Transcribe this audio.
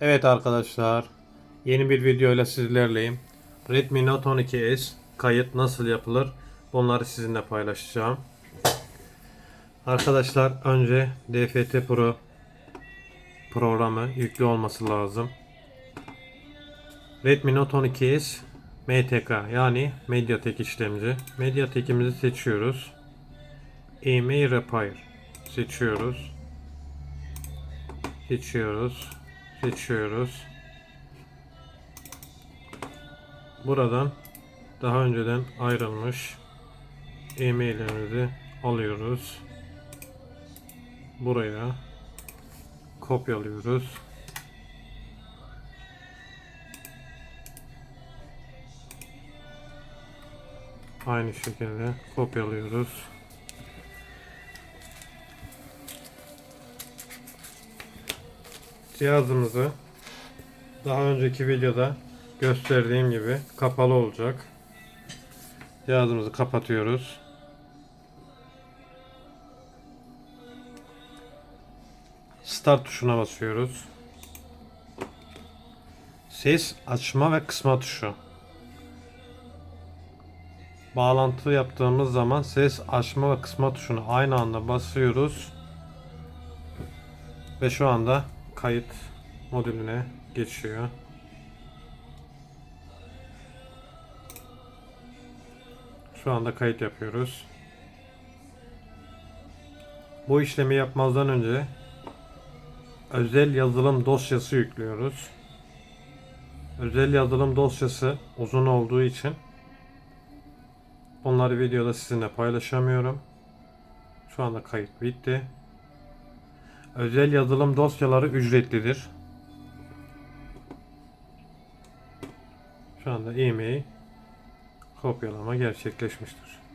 Evet arkadaşlar, yeni bir video ile sizlerleyim. Redmi Note 12S kayıt nasıl yapılır? Bunları sizinle paylaşacağım. Arkadaşlar önce DFT Pro programı yüklü olması lazım. Redmi Note 12S MTK yani Mediatek işlemci. Mediatek'imizi seçiyoruz. EMI Repair seçiyoruz. Seçiyoruz. Seçiyoruz. Buradan daha önceden ayrılmış e-maillerimizi alıyoruz. Buraya kopyalıyoruz. Aynı şekilde kopyalıyoruz. Cihazımızı daha önceki videoda gösterdiğim gibi kapalı olacak. Cihazımızı kapatıyoruz. Start tuşuna basıyoruz. Ses açma ve kısma tuşu. Bağlantı yaptığımız zaman ses açma ve kısma tuşunu aynı anda basıyoruz. Ve şu anda kayıt modülüne geçiyor. Şu anda kayıt yapıyoruz. Bu işlemi yapmazdan önce özel yazılım dosyası yüklüyoruz. Özel yazılım dosyası uzun olduğu için onları videoda sizinle paylaşamıyorum. Şu anda kayıt bitti. Özel yazılım dosyaları ücretlidir. Şu anda e-mail kopyalama gerçekleşmiştir.